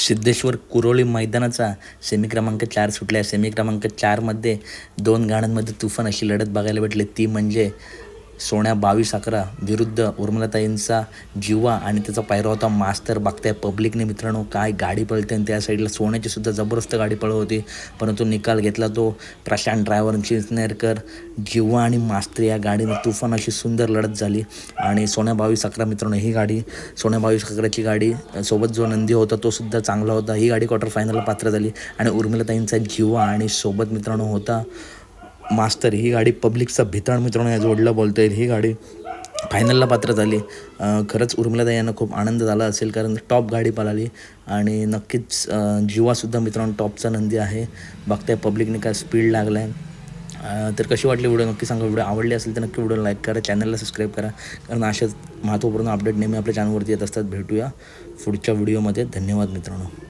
Siddheshwar कुरोळी मैदानाचा semi क्रमांक चार सुटल्या. सेमी क्रमांक चारमध्ये दोन गाण्यांमध्ये तुफान अशी लढत बघायला भेटली. ती म्हणजे सोन्या बावीस अकरा विरुद्ध उर्मिलाताईंचा जिवा आणि त्याचा पायरा होता मास्तर. बघताय पब्लिकने मित्रांनो काय गाडी पळते आणि त्या साईडला सोन्याची सुद्धा जबरदस्त गाडी पळत होती. परंतु निकाल घेतला तो. प्रशांत ड्रायव्हर चिंचनेरकर जीवा आणि मास्तर या गाडीने तुफान अशी सुंदर लढत झाली. आणि सोन्या बावीस अकरा मित्रांनो ही गाडी सोन्या बावीस अकराची गाडी सोबत जो नंदी होता तो सुद्धा चांगला होता. ही गाडी क्वार्टर फायनलला पात्र झाली. आणि उर्मिलाताईंचा जिवा आणि सोबत मित्रांनो होता मास्तर ही गाडी पब्लिकचा भिताड मित्रांनो या जोडला बोलता येईल ही गाडी फायनलला पात्र झाली. खरंच उर्मिलाताई यांना खूप आनंद झाला असेल कारण टॉप गाडी पळाली. आणि नक्कीच जीवासुद्धा जिवासुद्धा मित्रांनो टॉपचा नंदी आहे. बघताय पब्लिकने काय स्पीड लागला आहे तर कशी वाटली व्हिडिओ? नक्की सांगा. व्हिडिओ आवडली असेल तर नक्की व्हिडिओ लाईक करा. चॅनलला सबस्क्राईब करा. कारण अशाच महत्त्वपूर्ण अपडेट नेहमी आपल्या चॅनलवरती येत असतात. भेटूया पुढच्या व्हिडिओमध्ये धन्यवाद मित्रांनो.